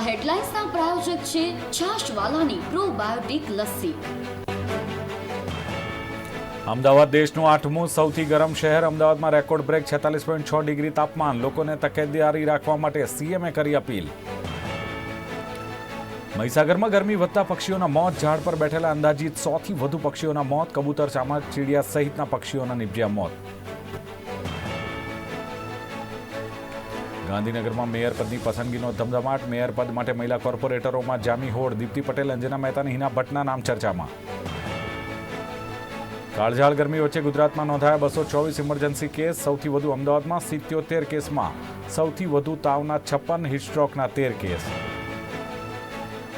આ હેડલાઇન્સના પ્રાયોજક છે છાશવાલાની પ્રોબાયોટિક લસ્સી. અમદાવાદ દેશનું આઠમું સૌથી ગરમ શહેર. અમદાવાદમાં રેકોર્ડ બ્રેક, છેતાલીસ પોઈન્ટ છ ડિગ્રી તાપમાન. લોકોને તકેદારી રાખવા માટે સીએમએ કરી અપીલ. મહીસાગરમાં ગરમી વધતા પક્ષીઓના મોત. ઝાડ પર બેઠેલા અંદાજિત સોથી વધુ પક્ષીઓના મોત. કબૂતર ચામાર ચીડિયા સહિતના પક્ષીઓના નિપજ્યા મોત. ગાંધીનગરમાં મેયર પદની પસંદગીનો ધમધમાટ. મેયર પદ માટે મહિલા કોર્પોરેટરોમાં જામી હોડ. દીપ્તિ પટેલ, અંજના મહેતા અને હિના ભટ્ટના નામ ચર્ચામાં. કાળઝાળ ગરમી વચ્ચે ગુજરાતમાં નોંધાયા બસો ચોવીસ ઇમરજન્સી કેસ, સૌથી વધુ અમદાવાદમાં સિત્યોતેર કેસમાં, સૌથી વધુ તાવના છપ્પન હિટસ્ટ્રોકના તેર કેસ.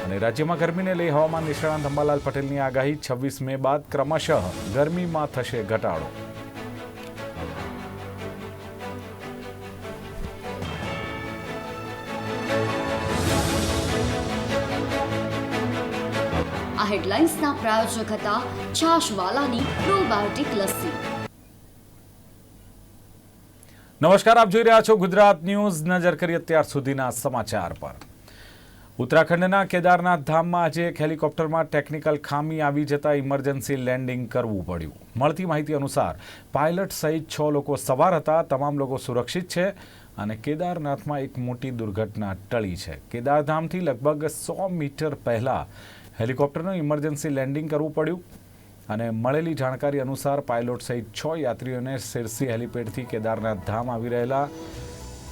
અને રાજ્યમાં ગરમીને લઈ હવામાન નિષ્ણાંત અંબાલાલ પટેલની આગાહી છવ્વીસ મે બાદ ક્રમશઃ ગરમીમાં થશે ઘટાડો. હેડલાઇન્સના પ્રાયોજક હતા છાશવાલાની પ્રોબાયોટિક લસ્સી. નમસ્કાર, આપ જોઈ રહ્યા છો ગુજરાત ન્યૂઝ. નજર કરીએ અત્યાર સુધીના સમાચાર પર. ઉત્તરાખંડના કેદારનાથ ધામમાં આજે એક હેલિકોપ્ટરમાં ટેકનિકલ ખામી આવી જતા ઇમરજન્સી લેન્ડિંગ કરવું પડ્યું. મળતી માહિતી અનુસાર, પાયલટ સહિત છ લોકો સવાર હતા. તમામ લોકો સુરક્ષિત છે અને કેદારનાથમાં એક મોટી દુર્ઘટના ટળી છે. કેદારધામથી લગભગ સો મીટર પહેલાં હેલિકોપ્ટરનું ઇમરજન્સી લેન્ડિંગ કરવું પડ્યું અને મળેલી જાણકારી અનુસાર પાયલોટ સહિત છ યાત્રીઓને સિરસી હેલિપેડથી કેદારનાથ ધામ આવી રહેલા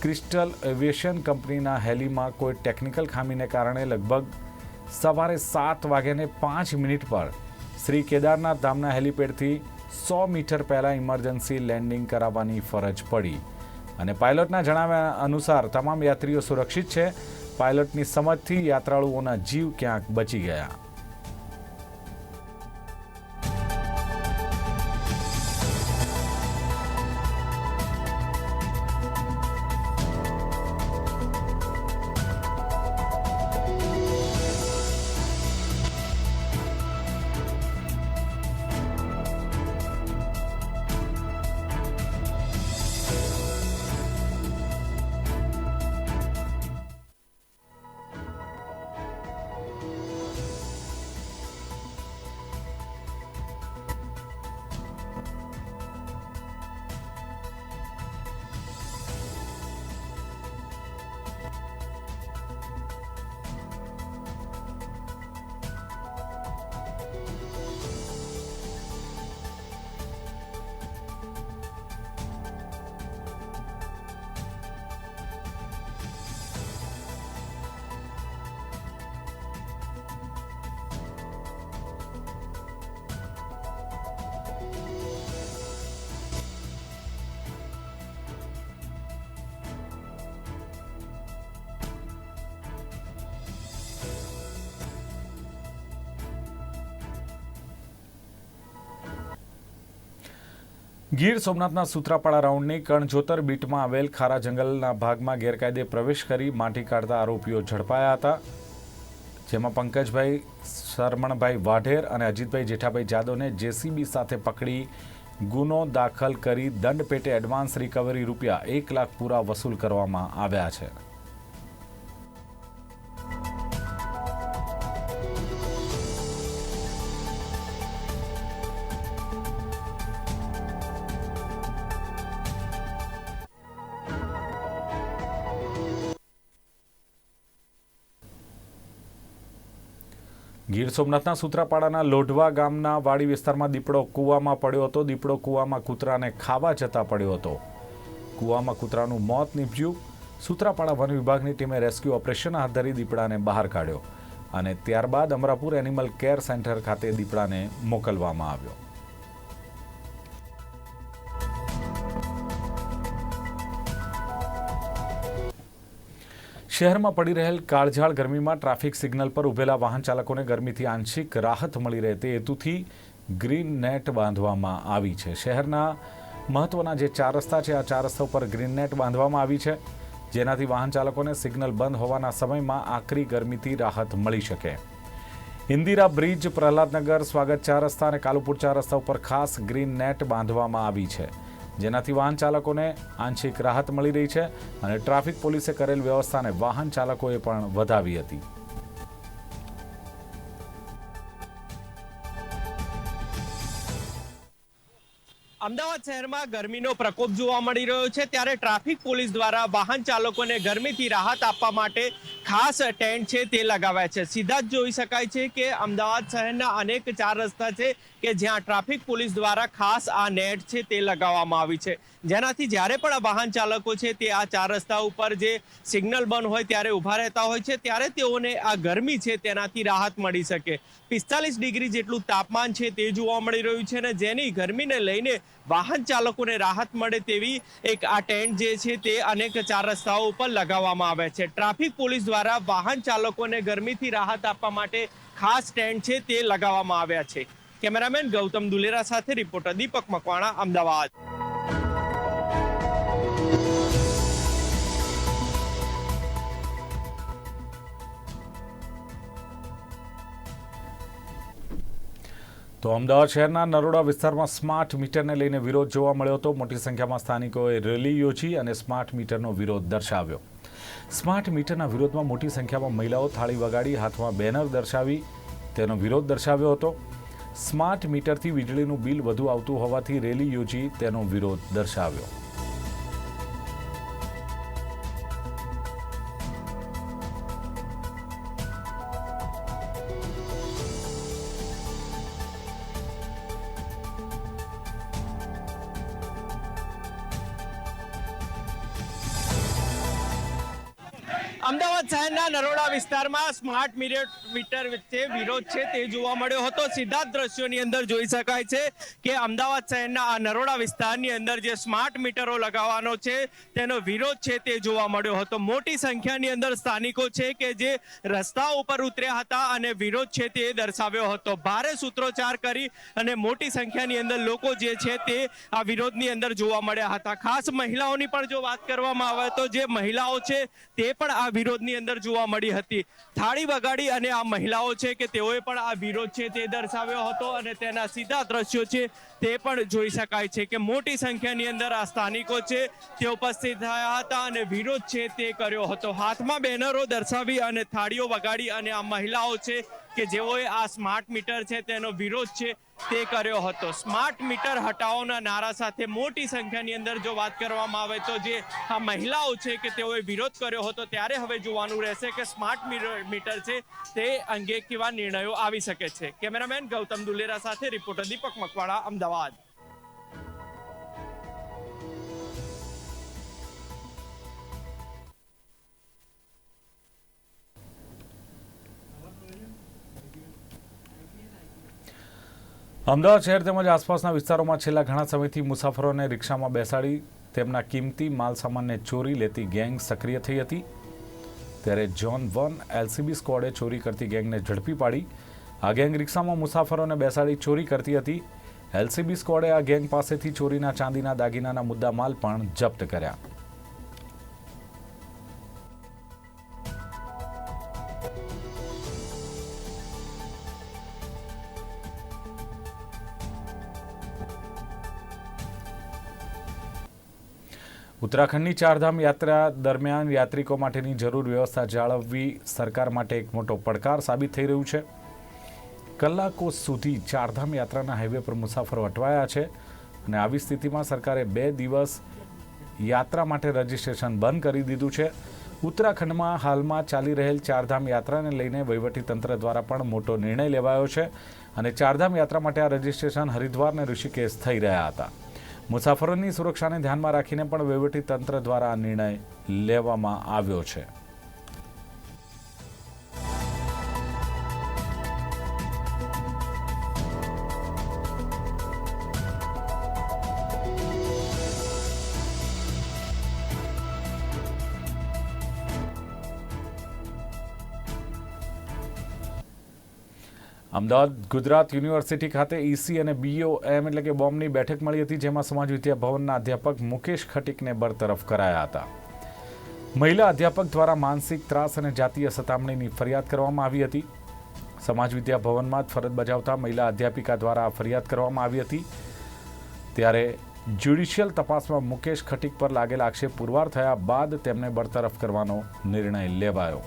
ક્રિસ્ટલ એવિએશન કંપનીના હેલીમાં કોઈ ટેકનિકલ ખામીને કારણે લગભગ સવારે સાત વાગ્યાને પાંચ મિનિટ પર શ્રી કેદારનાથ ધામના હેલિપેડથી સો મીટર પહેલાં ઇમરજન્સી લેન્ડિંગ કરાવવાની ફરજ પડી. અને પાયલોટના જણાવ્યા અનુસાર તમામ યાત્રીઓ સુરક્ષિત છે. પાયલોટની સમજથી યાત્રાળુઓના જીવ ક્યાંક બચી ગયા. ગીર સોમનાથના સૂત્રાપાડા રાઉન્ડની કણજોતર બીટમાં આવેલ ખારા જંગલના ભાગમાં ગેરકાયદે પ્રવેશ કરી માટી કાઢતા આરોપીઓ ઝડપાયા હતા, જેમાં પંકજભાઈ શરમણભાઈ વાઢેર અને અજીતભાઈ જેઠાભાઈ જાદવને જેસીબી સાથે પકડી ગુનો દાખલ કરી દંડ પેટે એડવાન્સ રિકવરી રૂપિયા એક લાખ પૂરા વસૂલ કરવામાં આવ્યા છે. ગીર સોમનાથના સૂત્રાપાડાના લોઢવા ગામના વાડી વિસ્તારમાં દીપડો કૂવામાં પડ્યો હતો. દીપડો કૂવામાં કૂતરાને ખાવા જતા પડ્યો હતો. કૂવામાં કૂતરાનું મોત નીપજ્યું. સૂત્રાપાડા વન વિભાગની ટીમે રેસ્ક્યુ ઓપરેશન હાથ ધરી દીપડાને બહાર કાઢ્યો અને ત્યારબાદ અમરાપુર એનિમલ કેર સેન્ટર ખાતે દીપડાને મોકલવામાં આવ્યો. શહેરમાં પડી રહેલ કાળઝાળ ગરમીમાં ટ્રાફિક સિગ્નલ પર ઉભેલા વાહન ચાલકોને ગરમીથી આંશિક રાહત મળી રહે તે હેતુથી ગ્રીન નેટ બાંધવામાં આવી છે. શહેરના મહત્વના જે ચાર રસ્તા છે, આ ચાર રસ્તા ઉપર ગ્રીન નેટ બાંધવામાં આવી છે, જેનાથી વાહન ચાલકોને સિગ્નલ બંધ હોવાના સમયમાં આકરી ગરમીથી રાહત મળી શકે. ઇન્દિરા બ્રિજ, પ્રહલાદનગર, સ્વાગત ચાર રસ્તા અને કાલુપુર ચાર રસ્તા ઉપર ખાસ ગ્રીન નેટ બાંધવામાં આવી છે. જેનાથી વાહન ચાલકોને આંશિક રાહત મળી રહી છે અને ટ્રાફિક પોલીસે કરેલ વ્યવસ્થાને વાહન ચાલકોએ પણ વધાવી હતી. અમદાવાદ શહેરમાં ગરમીનો પ્રકોપ જોવા મળી રહ્યો છે ત્યારે ટ્રાફિક પોલીસ દ્વારા વાહન ચાલકોને ગરમીથી રાહત આપવા માટે ખાસ ટેન્ટ છે તે લગાવ્યા છે. સીધા જ જોઈ શકાય છે કે અમદાવાદ શહેરના અનેક ચાર રસ્તા છે કે જ્યાં ટ્રાફિક પોલીસ દ્વારા ખાસ આ નેટ છે તે લગાવવામાં આવી છે. જેનાથી જ્યારે પણ આ વાહન ચાલકો છે તે આ ચાર રસ્તા ઉપર જે સિગ્નલ બંધ હોય ત્યારે ઊભા રહેતા હોય છે ત્યારે તેઓને આ ગરમી છે તેનાથી રાહત મળી શકે. પિસ્તાલીસ ડિગ્રી જેટલું તાપમાન છે તે જોવા મળી રહ્યું છે અને જેની ગરમીને લઈને વાહન ચાલકોને રાહત મળે તેવી એક આ ટેન્ટ જે છે તે અનેક ચાર રસ્તાઓ ઉપર લગાવવામાં આવે છે. ટ્રાફિક પોલીસ દ્વારા વાહન ચાલકોને ગરમીથી રાહત આપવા માટે ખાસ ટેન્ટ છે તે લગાવવામાં આવ્યા છે. કેમેરામેન ગૌતમ દુલેરા સાથે રિપોર્ટર દીપક મકવાણા, અમદાવાદ. તો અમદાવાદ શહેરના નરોડા વિસ્તારમાં સ્માર્ટ મીટરને લઈને વિરોધ જોવા મળ્યો હતો. મોટી સંખ્યામાં સ્થાનિકોએ રેલી યોજી અને સ્માર્ટ મીટરનો વિરોધ દર્શાવ્યો. સ્માર્ટ મીટરના વિરોધમાં મોટી સંખ્યામાં મહિલાઓ થાળી વગાડી હાથમાં બેનર દર્શાવી તેનો વિરોધ દર્શાવ્યો હતો. સ્માર્ટ મીટરથી વીજળીનું બિલ વધુ આવતું હોવાથી રેલી યોજી તેનો વિરોધ દર્શાવ્યો. સ્માર્ટ મીટર વચ્ચે વિરોધ છે તે જોવા મળ્યો હતો. સીધા દ્રશ્યોની અંદર જોઈ શકાય છે કે અમદાવાદ શહેરના આ નરોડા વિસ્તારની અંદર જે સ્માર્ટ મીટરો લગાવવાનો છે તેનો વિરોધ છે તે જોવા મળ્યો હતો. મોટી સંખ્યાની અંદર સ્થાનિકો છે કે જે રસ્તા ઉપર ઉતર્યા હતા અને વિરોધ છે તે દર્શાવ્યો હતો. ભારે સૂત્રોચ્ચાર કરી અને મોટી સંખ્યાની અંદર લોકો જે છે તે આ વિરોધની અંદર જોવા મળ્યા હતા. ખાસ મહિલાઓની પણ જો વાત કરવામાં આવે તો જે મહિલાઓ છે તે પણ આ વિરોધની અંદર જોવા મળી હતી. થાળી વગાડી અને આ મહિલાઓ છે કે તેઓએ પણ આ વિરોધ છે તે દર્શાવ્યો હતો અને તેના સીધા દ્રશ્યો છે તે પણ જોઈ શકાય છે કે મોટી સંખ્યાની અંદર આ સ્થાનિકો છે તે ઉપસ્થિત થયા હતા અને વિરોધ છે તે કર્યો હતો. હાથમાં બેનરો દર્શાવી અને થાળીઓ વગાડી અને આ મહિલાઓ છે કે જેઓએ આ સ્માર્ટ મીટર છે તેનો વિરોધ છે તે કર્યો હતો. સ્માર્ટ મીટર હટાવોના નારા સાથે મોટી સંખ્યાની અંદર જો વાત કરવામાં આવે તો જે આ મહિલાઓ છે કે તેઓએ વિરોધ કર્યો હતો ત્યારે હવે જોવાનું રહેશે કે સ્માર્ટ મીટર છે તે અંગે કેવા નિર્ણયો આવી શકે છે. કેમેરામેન ગૌતમ દુલેરા સાથે રિપોર્ટર દીપક મકવાણા, અમદાવાદ. અમદાવાદ શહેર તેમજ આસપાસના વિસ્તારોમાં છેલ્લા ઘણા સમયથી મુસાફરોને રિક્ષામાં બેસાડી તેમના કિંમતી માલસામાનને ચોરી લેતી ગેંગ સક્રિય થઈ હતી. ત્યારે જોન વન એલસીબી સ્કોડે ચોરી કરતી ગેંગને ઝડપી પાડી. આ ગેંગ રિક્ષામાં મુસાફરોને બેસાડી ચોરી કરતી હતી. એલસીબી સ્કોડે આ ગેંગ પાસેથી ચોરીના ચાંદીના દાગીનાના મુદ્દા માલ પણ જપ્ત કર્યા. ઉત્તરાખંડની ચારધામ યાત્રા દરમિયાન યાત્રિકો માટેની જરૂર વ્યવસ્થા જાળવવી સરકાર માટે એક મોટો પડકાર સાબિત થઈ રહ્યું છે. કલાકો સુધી ચારધામ યાત્રાના હાઈવે પર મુસાફરો અટવાયા છે અને આવી સ્થિતિમાં સરકારે બે દિવસ યાત્રા માટે રજિસ્ટ્રેશન બંધ કરી દીધું છે. ઉત્તરાખંડમાં હાલમાં ચાલી રહેલ ચારધામ યાત્રાને લઈને વહીવટીતંત્ર દ્વારા પણ મોટો નિર્ણય લેવાયો છે અને ચારધામ યાત્રા માટે આ રજિસ્ટ્રેશન હરિદ્વાર અને ઋષિકેશ થઈ રહ્યા હતા. મુસાફરોની સુરક્ષાને ધ્યાનમાં રાખીને પણ વહીવટી તંત્ર દ્વારા આ નિર્ણય લેવામાં આવ્યો છે. અમદાવાદ ગુજરાત યુનિવર્સિટી ખાતે ઈસી અને બીઓ એમ એટલે કે બોમ્બની બેઠક મળી હતી, જેમાં સમાજ વિદ્યા ભવનના અધ્યાપક મુકેશ ખટીકને બરતરફ કરાયા હતા. મહિલા અધ્યાપક દ્વારા માનસિક ત્રાસ અને જાતીય સતામણીની ફરિયાદ કરવામાં આવી હતી. સમાજ વિદ્યા ભવનમાં જ ફરજ બજાવતા મહિલા અધ્યાપિકા દ્વારા ફરિયાદ કરવામાં આવી હતી. ત્યારે જ્યુડિશિયલ તપાસમાં મુકેશ ખટીક પર લાગેલા આક્ષેપ પુરવાર થયા બાદ તેમને બરતરફ કરવાનો નિર્ણય લેવાયો.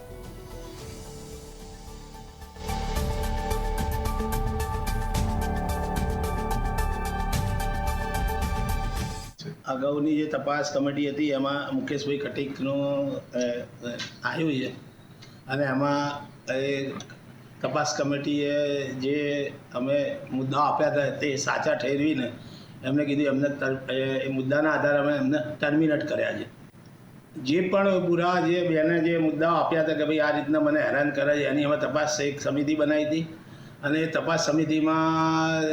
અગાઉની જે તપાસ કમિટી હતી, એમાં મુકેશભાઈ કટીકનું આવ્યું છે. અને એમાં એ, તપાસ કમિટીએ જે અમે મુદ્દાઓ આપ્યા હતા, તે સાચા ઠેરવીને એમને કીધું, એમને એ મુદ્દાના આધારે અમે એમને ટર્મિનેટ કર્યા છે. જે પણ બુરા, જે બેને જે મુદ્દાઓ આપ્યા હતા કે ભાઈ આ રીતના મને હેરાન કરે છે, એની અમે તપાસ એક સમિતિ બનાવી હતી. અને એ તપાસ સમિતિમાં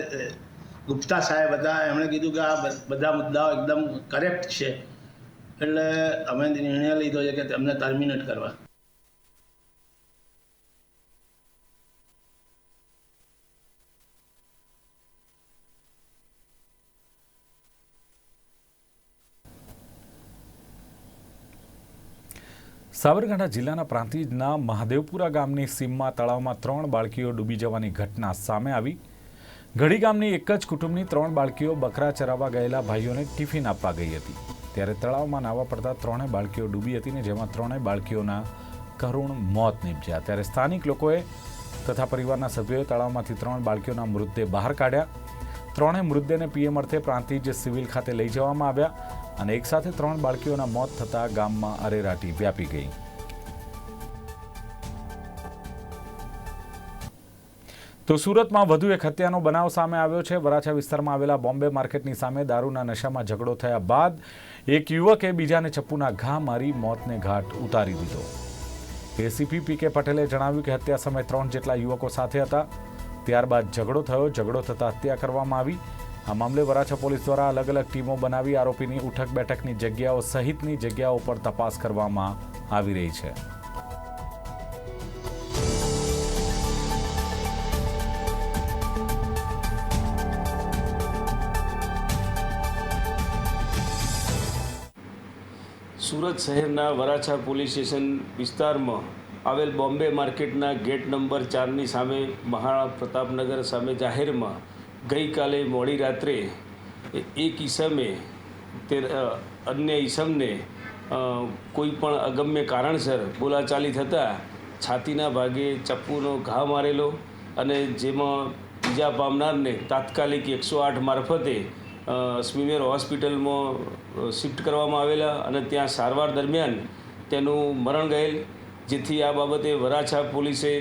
ગુપ્તા સાહેબ હતા, એમણે કીધું કે આ બધા મુદ્દાઓ એકદમ કરેક્ટ છે. એટલે અમે નિર્ણય લીધો છે કે તેમને ટર્મિનેટ કરવા. સાબરકાંઠા જિલ્લાના પ્રાંતિજના મહાદેવપુરા ગામની સીમમાં, તળાવમાં ત્રણ બાળકીઓ ડૂબી જવાની ઘટના સામે આવી. ઘડી ગામની એક જ કુટુંબની ત્રણ બાળકીઓ બકરા ચરાવવા ગયેલા ભાઈઓને ટિફિન આપવા ગઈ હતી. ત્યારે તળાવમાં નાવા પડતા ત્રણેય બાળકીઓ ડૂબી હતી ને જેમાં ત્રણેય બાળકીઓના કરુણ મોત નીપજ્યા. ત્યારે સ્થાનિક લોકોએ તથા પરિવારના સભ્યોએ તળાવમાંથી ત્રણ બાળકીઓના મૃતદેહ બહાર કાઢ્યા. ત્રણેય મૃતદેહને પીએમ અર્થે પ્રાંતિજ સિવિલ ખાતે લઈ જવામાં આવ્યા અને એકસાથે ત્રણ બાળકીઓના મોત થતાં ગામમાં અરેરાટી વ્યાપી ગઈ. તો સુરતમાં વધુ એક હત્યાનો બનાવ સામે આવ્યો છે. વરાછા વિસ્તારમાં આવેલા બોમ્બે માર્કેટની સામે દારૂના નશામાં ઝઘડો થયા બાદ એક યુવકે બીજાને ચપ્પુના ઘા મારી મોતને ઘાટ ઉતારી દીધો. એસીપી પી કે પટેલે જણાવ્યું કે હત્યા સમયે ત્રણ જેટલા યુવકો સાથે હતા. ત્યારબાદ ઝઘડો થયો. ઝઘડો થતાં હત્યા કરવામાં આવી. આ મામલે વરાછા પોલીસ દ્વારા અલગ અલગ ટીમો બનાવી આરોપીની ઉઠક બેઠકની જગ્યાઓ સહિતની જગ્યાઓ પર તપાસ કરવામાં આવી રહી છે. સુરત શહેરના વરાછા પોલીસ સ્ટેશન વિસ્તારમાં આવેલ બોમ્બે માર્કેટના ગેટ નંબર ચારની સામે મહારાણા પ્રતાપનગર સામે જાહેરમાં ગઈકાલે મોડી રાત્રે એક ઈસમે તે અન્ય ઈસમને કોઈ પણ અગમ્ય કારણસર બોલાચાલી થતાં છાતીના ભાગે ચપ્પુનો ઘા મારેલો અને જેમાં ઈજા પામનારને તાત્કાલિક એકસો આઠ મારફતે સ્મીમેર હોસ્પિટલમાં શિફ્ટ કરવામાં આવેલા અને ત્યાં સારવાર દરમિયાન તેનું મરણ ગયેલ, જેથી આ બાબતે વરાછા પોલીસે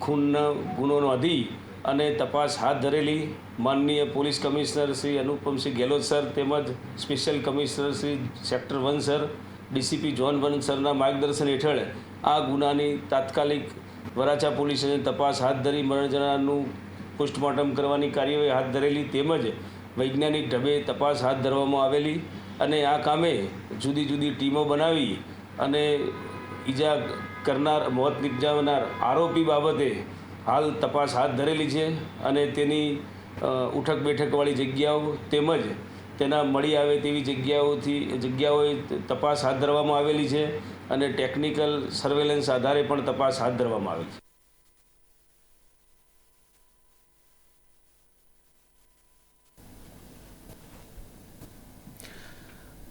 ખૂનનો ગુનો નોંધી અને તપાસ હાથ ધરેલી માનનીય police commissioner Shri Anupamsinh Gehlot sir તેમજ special commissioner Shri sector one sir, DCP zone one સરના માર્ગદર્શન હેઠળ આ ગુનાની તાત્કાલિક વરાછા પોલીસે તપાસ હાથ ધરી મરણ જણાનું પોસ્ટમોર્ટમ કરવાની કાર્યવાહી હાથ ધરેલી તેમજ વૈજ્ઞાનિક ઢબે તપાસ હાથ ધરવામાં આવેલી અને આ કામે જુદી જુદી ટીમો બનાવી અને ઈજા કરનાર, મોત નિપજાવનાર આરોપી બાબતે હાલ તપાસ હાથ ધરેલી છે અને તેની ઉઠક બેઠકવાળી જગ્યાઓ તેમજ તેના મળી આવે તેવી જગ્યાઓથી, જગ્યાઓએ તપાસ હાથ ધરવામાં આવેલી છે અને ટેકનિકલ સર્વેલન્સ આધારે પણ તપાસ હાથ ધરવામાં આવી છે.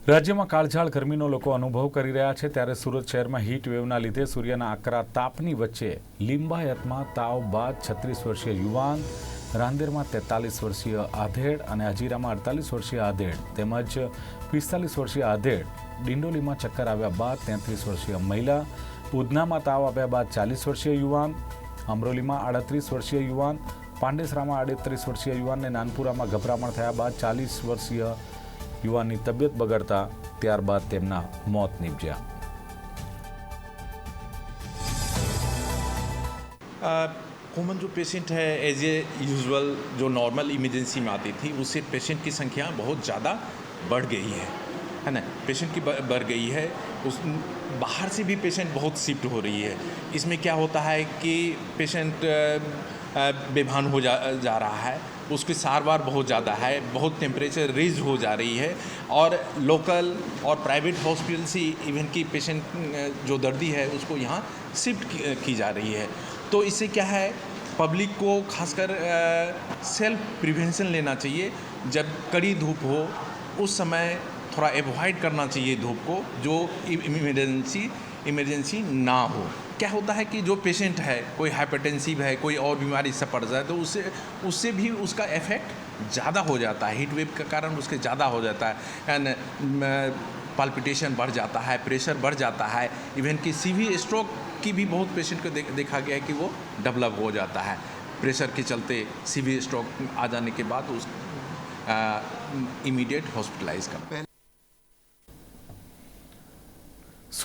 રાજ્યમાં કાળઝાળ ગરમીનો લોકો અનુભવ કરી રહ્યા છે. ત્યારે સુરત શહેરમાં હીટ વેવના લીધે સૂર્યના આકરા તાપની વચ્ચે લિંબાયતમાં તાવ બાદ છત્રીસ વર્ષીય યુવાન, રાંદેરમાં તેતાલીસ વર્ષીય આધેડ અને હજીરામાં અડતાલીસ વર્ષીય આધેડ તેમજ પિસ્તાલીસ વર્ષીય આધેડ ડિંડોલીમાં ચક્કર આવ્યા બાદ તેત્રીસ વર્ષીય મહિલા, ઉધનામાં તાવ આવ્યા બાદ ચાલીસ વર્ષીય યુવાન, અમરોલીમાં આડત્રીસ વર્ષીય યુવાન, પાંડેસરામાં આડત્રીસ વર્ષીય યુવાનને નાનપુરામાં ગભરામણ થયા બાદ ચાલીસ વર્ષીય યુવાનની તબિયત બગડતા ત્યારબાદ તેમના મોત નીપજ્યા कॉमन जो पेशेंट है एज ए यूजुअल जो नॉर्मल इमरजेंसी में आती थी उससे पेशेंट की संख्या बहुत ज़्यादा बढ़ गई है है ना पेशेंट की ब- बढ़ गई है उस बाहर से भी पेशेंट बहुत शिफ्ट हो रही है इसमें क्या होता है कि पेशेंट अ, अ, बेभान हो जा जा रहा है उसकी सार सारवार बहुत ज़्यादा है, बहुत टेम्परेचर रेज हो जा रही है और लोकल और प्राइवेट हॉस्पिटल से इवन की पेशेंट जो दर्दी है, उसको यहाँ शिफ्ट की जा रही है। तो इससे क्या है पब्लिक को खासकर सेल्फ प्रिवेंशन लेना चाहिए। जब कड़ी धूप हो, उस समय थोड़ा एवॉइड करना चाहिए धूप को, जो इमरजेंसी इमरजेंसी ना हो। क्या होता है कि जो पेशेंट है कोई हाइपरटेंसिव है कोई और बीमारी से पड़ जाए तो उससे उससे भी उसका इफ़ेक्ट ज़्यादा हो जाता है। हीट वेव के कारण उसके ज़्यादा हो जाता है। एंड पाल्पिटेशन बढ़ जाता है प्रेशर बढ़ जाता है। इवन कि सीवी स्ट्रोक की भी बहुत पेशेंट को देख, देखा गया है कि वो डेवलप हो जाता है। प्रेशर के चलते सीवी स्ट्रोक आ जाने के बाद उस इमीडिएट हॉस्पिटलाइज करना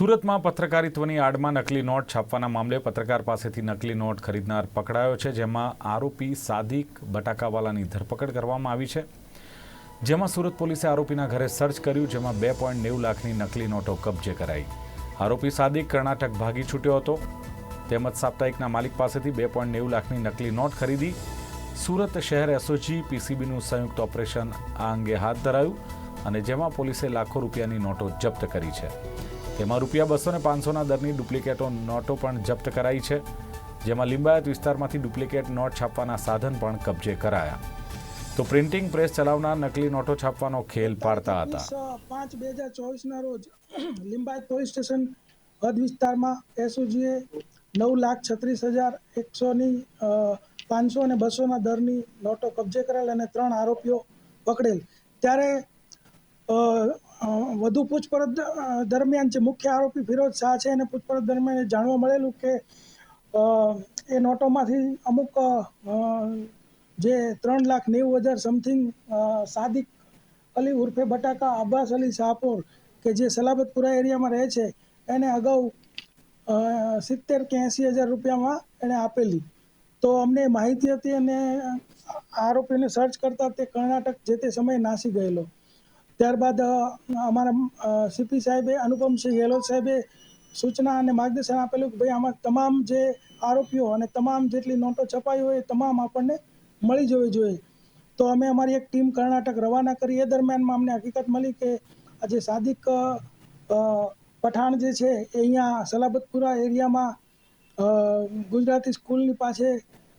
સુરતમાં પત્રકારિત્વની આડમાં નકલી નોટ છાપવાના મામલે પત્રકાર પાસેથી નકલી નોટ ખરીદનાર પકડાયો છે, જેમાં આરોપી સાદિક બટાકાવાલાની ધરપકડ કરવામાં આવી છે. જેમાં સુરત પોલીસે આરોપીના ઘરે સર્ચ કર્યું, જેમાં બે પોઈન્ટ નેવું લાખની નકલી નોટો કબજે કરાઈ. આરોપી સાદિક કર્ણાટક ભાગી છૂટ્યો હતો. તેમજ સાપ્તાહિકના માલિક પાસેથી બે પોઈન્ટ નેવું લાખની નકલી નોટ ખરીદી સુરત શહેર એસઓજી પીસીબીનું સંયુક્ત ઓપરેશન આ અંગે હાથ ધરાયું અને જેમાં પોલીસે લાખો રૂપિયાની નોટો જપ્ત કરી છે. તેમાં રૂપિયા બસો ને પાંચસોના દરની ડુપ્લિકેટો નોટો પણ જપ્ત કરાઈ છે, જેમાં લિંબાયત વિસ્તારમાંથી ડુપ્લિકેટ નોટ છાપવાના સાધન પણ કબજે કરાયા. તો પ્રિન્ટિંગ પ્રેસ ચલાવનાર નકલી નોટો છાપવાનો ખેલ પાડતા હતા. પાંચ, બે હજાર ચોવીસના રોજ લિંબાયત પોલીસ સ્ટેશન હદ વિસ્તારમાં એસઓજીએ નવ લાખ છત્રીસ હજાર એકસોની પાંચસો અને બસોના દરની નોટો કબજે કરેલ અને ત્રણ આરોપીઓ પકડેલ. ત્યારે વધુ પૂછપરછ દરમિયાન જે મુખ્ય આરોપી ફિરોજ શાહ છે, એને પૂછપરછ દરમિયાન જાણવા મળેલું કે એ નોટોમાંથી અમુક જે ત્રણ લાખ નેવું હજાર સમથિંગ સાદિક અલી ઉર્ફે બટાકા અબ્બાસ અલી શાહપુર કે જે સલાબતપુરા એરિયામાં રહે છે, એને અગાઉ સિત્તેર કે એંસી હજાર રૂપિયામાં એણે આપેલી. તો અમને માહિતી હતી અને આરોપીને સર્ચ કરતાં તે કર્ણાટક જે તે સમયે નાસી ગયેલો. ત્યારબાદ અમારા સીપી સાહેબે અનુપમસિંહ ગેહલોત સાહેબે સૂચના અને માર્ગદર્શન આપેલું કે ભાઈ આમાં તમામ જે આરોપીઓ અને તમામ જેટલી નોટો છપાઈ હોય એ તમામ આપણને મળી જવી જોઈએ. તો અમે અમારી એક ટીમ કર્ણાટક રવાના કરી. એ દરમિયાનમાં અમને હકીકત મળી કે આજે સાદિક પઠાણ જે છે એ અહીંયા સલાબતપુરા એરિયામાં ગુજરાતી સ્કૂલની પાસે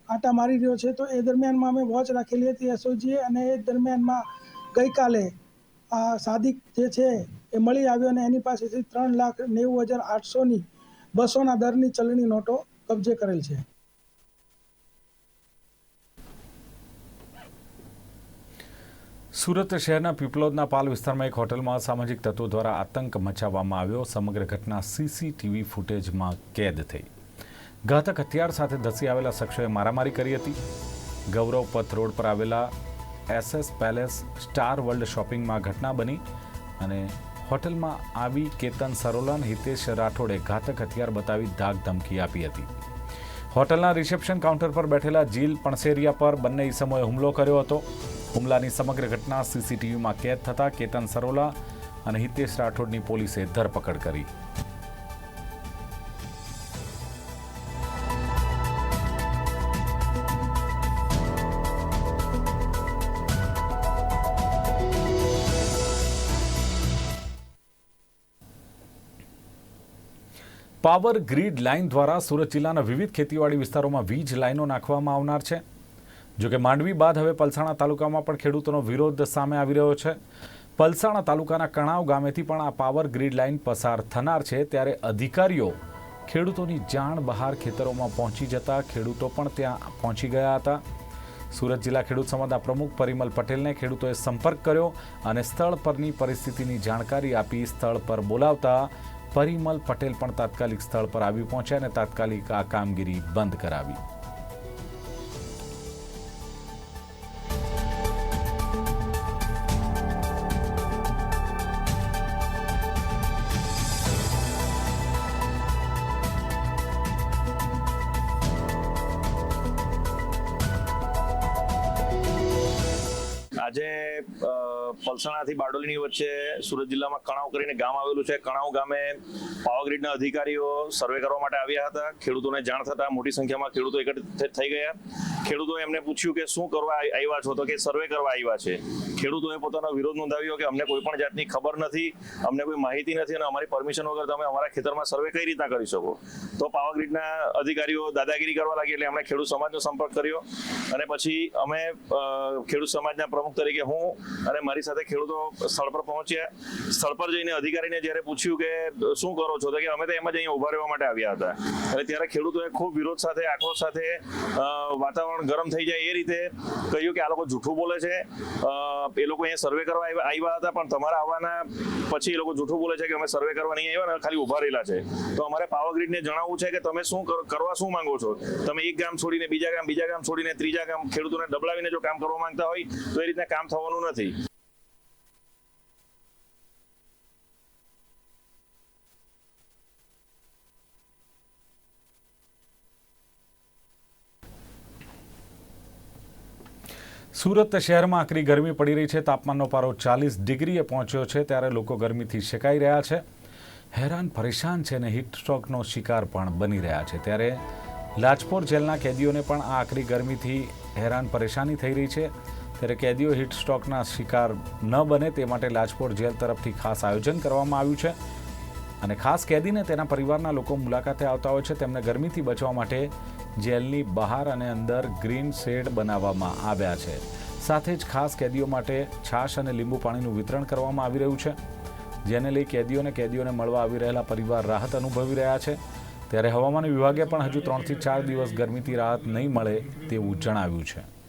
આંટા મારી રહ્યો છે. તો એ દરમિયાનમાં અમે વોચ રાખેલી હતી એસઓજીએ અને એ દરમિયાનમાં ગઈકાલે આ સાદિક જે છે એ મળી આવ્યો અને એની પાસેથી ત્રણ લાખ નેવું હજાર આઠસોની બસોના દરની ચલણી નોટો કબજે કરેલ છે. સુરત શહેરના પીપલોદના પાલ વિસ્તારમાં એક હોટલમાં અસામાજિક તત્વો દ્વારા આતંક મચાવવામાં આવ્યો. સમગ્ર ઘટના સીસીટીવી ફૂટેજમાં કેદ થઈ. ઘાતક હથિયાર સાથે ધસી આવેલા શખ્સોએ મારામારી કરી હતી. ગૌરવ પથ રોડ પર આવેલા એસએસ પેલેસ સ્ટાર વર્લ્ડ શોપિંગમાં ઘટના બની અને હોટલમાં આવી કેતન સરોલન, હિતેશ રાઠોડે ઘાતક હથિયાર બતાવી ધાક ધમકી આપી હતી. હોટલના રિસેપ્શન કાઉન્ટર પર બેઠેલા જીલ પણસેરિયા પર બંને ઈસમોએ હુમલો કર્યો હતો. હુમલાની સમગ્ર ઘટના સીસીટીવીમાં કેદ થતાં કેતન સરોલા અને હિતેશ રાઠોડની પોલીસે ધરપકડ કરી. પાવર ગ્રીડ લાઇન દ્વારા સુરત જિલ્લાના વિવિધ ખેતીવાડી વિસ્તારોમાં વીજ લાઇનો નાખવામાં આવનાર છે. જોકે માંડવી બાદ હવે પલસાણા તાલુકામાં પણ ખેડૂતોનો વિરોધ સામે આવી રહ્યો છે. પલસાણા તાલુકાના કણાવ ગામેથી પણ આ પાવર ગ્રીડ લાઇન પસાર થનાર છે ત્યારે અધિકારીઓ ખેડૂતોની જાણ બહાર ખેતરોમાં પહોંચી જતા ખેડૂતો પણ ત્યાં પહોંચી ગયા હતા. સુરત જિલ્લા ખેડૂત સમાજના પ્રમુખ પરિમલ પટેલને ખેડૂતોએ સંપર્ક કર્યો અને સ્થળ પરની પરિસ્થિતિની જાણકારી આપી સ્થળ પર બોલાવતા પરિમલ પટેલ પણ તાત્કાલિક સ્થળ પર આવી પહોંચ્યા અને તાત્કાલિક આ કામગીરી બંધ કરાવી. આજે પલસાણાથી બારડોલીની વચ્ચે સુરત જિલ્લામાં કણાવ કરીને ગામ આવેલું છે. કણાવ ગામે પાવરગ્રીડના અધિકારીઓ સર્વે કરવા માટે આવ્યા હતા. ખેડૂતોને જાણ થતા મોટી સંખ્યામાં ખેડૂતો એકત્રિત થઈ ગયા. ખેડૂતોએ એમને પૂછ્યું કે શું કરવા આવ્યા છો તો કે સર્વે કરવા આવ્યા છે. ખેડૂતોએ પોતાનો વિરોધ નોંધાવ્યો કે અમને કોઈ પણ જાતની ખબર નથી, અમને કોઈ માહિતી નથી અને અમારી પરમિશન વગર તમે અમારા ખેતરમાં સર્વે કઈ રીતના કરી શકો. તો પાવરગ્રીડના અધિકારીઓ દાદાગીરી કરવા લાગી એટલે એમણે ખેડૂત સમાજનો સંપર્ક કર્યો અને પછી અમે ખેડૂત સમાજના પ્રમુખ તરીકે હું અને મારી અમારી સાથે ખેડૂતો સ્થળ પર પહોંચ્યા. સ્થળ પર જઈને અધિકારીને જ્યારે પૂછ્યું કે, શું કરો છો? તો કે, અમે તો એમ જ અહીંયા ઊભા રહેવા માટે આવ્યા હતા. અને ત્યારે ખેડૂતોએ ખૂબ વિરોધ સાથે, આક્રોશ સાથે વાતાવરણ ગરમ થઈ જાય એ રીતે કહ્યું કે, આ લોકો જૂઠું બોલે છે. એ લોકો અહીંયા સર્વે કરવા આવ્યા હતા, પણ તમારા આવવાના પછી એ લોકો જૂઠું બોલે છે કે, અમે સર્વે કરવા નહીં આવ્યા ને, ખાલી ઊભા રહેલા છે. તો અમારે પાવરગ્રીડને જણાવવું છે કે, તમે શું કરવા શું માંગો છો? તમે એક ગામ છોડીને બીજા ગામ બીજા ગામ છોડીને ત્રીજા ગામ ખેડૂતોને ડબલાવીને જો કામ કરવા માંગતા હોય, તો એ રીતના કામ થવાનું નથી. સુરત શહેરમાં આકરી ગરમી પડી રહી છે. તાપમાનનો પારો ચાલીસ ડિગ્રીએ પહોંચ્યો છે ત્યારે લોકો ગરમીથી શેકાઈ રહ્યા છે. હેરાન, પરેશાન છે અને સ્ટ્રોકનો શિકાર પણ બની રહ્યા છે. ત્યારે લાજપોર જેલના કેદીઓને પણ આ આકરી ગરમીથી હેરાન, પરેશાની થઈ રહી છે. ત્યારે કેદીઓ સ્ટ્રોકના શિકાર ન બને તે માટે લાજપોર જેલ તરફથી ખાસ આયોજન કરવામાં આવ્યું છે. અને ખાસ કેદીને તેના પરિવારના લોકો મુલાકાતે આવતા હોય છે. તેમને ગરમીથી બચવા માટે જેલની બહાર અને અંદર ગ્રીન શેડ બનાવવામાં આવ્યા છે. સાથે જ ખાસ કેદીઓ માટે છાશ અને લીંબુ પાણીનું વિતરણ કરવામાં આવી રહ્યું છે. જેને લઈ કેદીઓને કેદીઓને મળવા આવી રહેલા પરિવાર રાહત અનુભવી રહ્યા છે. ત્યારે હવામાન વિભાગે પણ હજુ ત્રણથી ચાર દિવસ ગરમીથી રાહત નહીં મળે તેવું જણાવ્યું છે.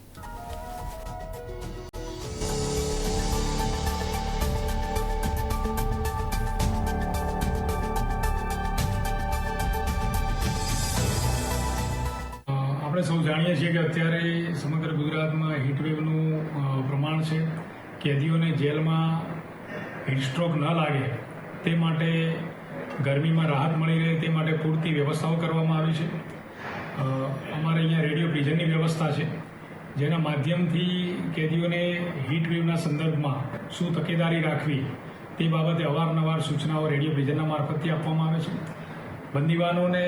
જાણીએ છીએ કે અત્યારે સમગ્ર ગુજરાતમાં હીટવેવનું પ્રમાણ છે. કેદીઓને જેલમાં હીટસ્ટ્રોક ન લાગે તે માટે ગરમીમાં રાહત મળી રહે તે માટે પૂરતી વ્યવસ્થાઓ કરવામાં આવી છે. અમારે અહીંયા રેડિયો પ્રિઝનની વ્યવસ્થા છે, જેના માધ્યમથી કેદીઓને હીટવેવના સંદર્ભમાં શું તકેદારી રાખવી તે બાબતે અવારનવાર સૂચનાઓ રેડિયો પ્રિઝનના મારફતથી આપવામાં આવે છે. બંદીવાનોને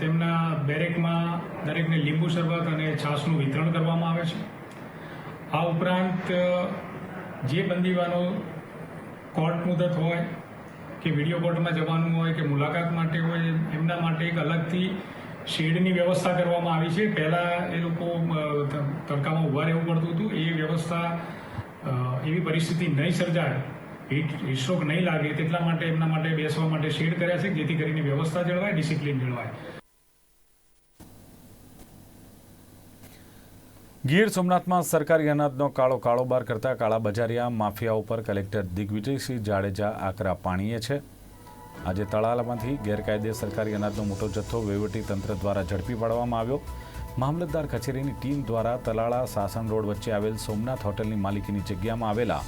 તેમના બેરેકમાં દરેકને લીંબુ શરબત અને છાશનું વિતરણ કરવામાં આવે છે. આ ઉપરાંત જે બંદીવાનો કોર્ટ મુદત હોય, કે વીડિયો કોર્ટમાં જવાનું હોય, કે મુલાકાત માટે હોય એમના માટે એક અલગથી શેડની વ્યવસ્થા કરવામાં આવી છે. પહેલાં એ લોકો તડકામાં ઊભા રહેવું પડતું હતું. એ વ્યવસ્થા એવી પરિસ્થિતિ નહીં સર્જાય. હીટ નહીં લાગે તેટલા માટે એમના માટે બેસવા માટે શેડ કર્યા છે, જેથી કરીને વ્યવસ્થા જળવાય, ડિસિપ્લિન જળવાય. ગીર સોમનાથમાં સરકારી અનાજનો કાળો કાળોબાર કરતા કાળા બજારિયા માફિયા ઉપર કલેક્ટર દિગ્વિજયસિંહ જાડેજા આકરા પાણીએ છે. આજે તળાલામાંથી ગેરકાયદે સરકારી અનાજનો મોટો જથ્થો તંત્ર દ્વારા ઝડપી પાડવામાં આવ્યો. મામલતદાર કચેરીની ટીમ દ્વારા તલાળા સાસણ રોડ વચ્ચે આવેલ સોમનાથ હોટલની માલિકીની જગ્યામાં આવેલા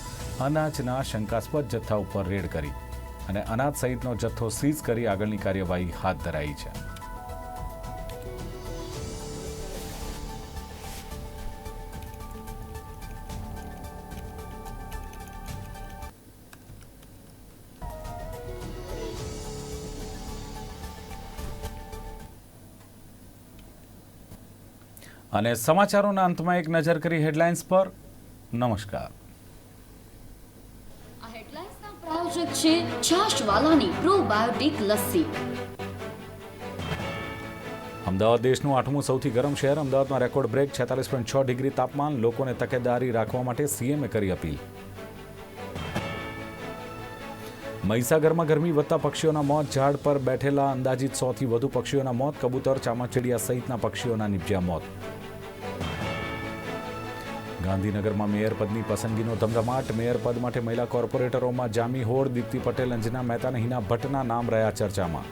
અનાજના શંકાસ્પદ જથ્થા ઉપર રેડ કરી અને અનાજ સહિતનો જથ્થો સીઝ કરી આગળની કાર્યવાહી હાથ ધરાઈ છે. અને સમાચારોના અંતમાં એક નજર કરી હેડલાઇન્સ પર. નમસ્કાર આ હેડલાઇન્સના પ્રાયોજક છે છાશવાલાની પ્રોબાયોટિક લસ્સી. અમદાવાદ દેશનું આઠમું સૌથી ગરમ શહેર. અમદાવાદમાં રેકોર્ડ બ્રેક, છેતાલીસ પોઈન્ટ છ ડિગ્રી તાપમાન. લોકોને તકેદારી રાખવા માટે સીએમએ કરી અપીલ. મહીસાગરમાં ગરમી વધતા પક્ષીઓના મોત. ઝાડ પર બેઠેલા અંદાજિત સોથી વધુ પક્ષીઓના મોત. કબૂતર, ચામાચીડિયા સહિતના પક્ષીઓના નિપજ્યા મોત. ગાંધીનગરમાં મેયર પદની પસંદગીનો ધમધમાટ. મેયર પદ માટે મહિલા કોર્પોરેટરોમાં જામી હોડ. દીપ્તિ પટેલ, અંજના મહેતા અને હિના ભટ્ટના નામ રહ્યા ચર્ચામાં.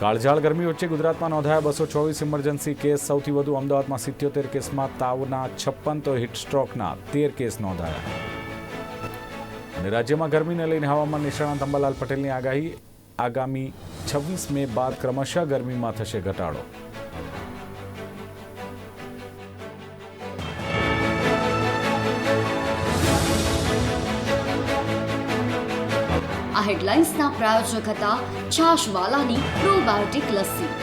કાળઝાળ ગરમી વચ્ચે ગુજરાતમાં નોંધાયા બસો ચોવીસ ઇમરજન્સી કેસ. સૌથી વધુ અમદાવાદમાં સિત્યોતેર કેસમાં તાવના છપ્પન, તો હિટસ્ટ્રોકના તેર કેસ નોંધાયા. અને રાજ્યમાં ગરમીને લઈને હવામાન નિષ્ણાંત અંબાલાલ પટેલની આગાહી. આગામી છવ્વીસ મે બાદ ક્રમશઃ ગરમીમાં થશે ઘટાડો. આ પ્રાયોજક હતા છાશવાલાની પ્રોબાયોટિક લસ્સી.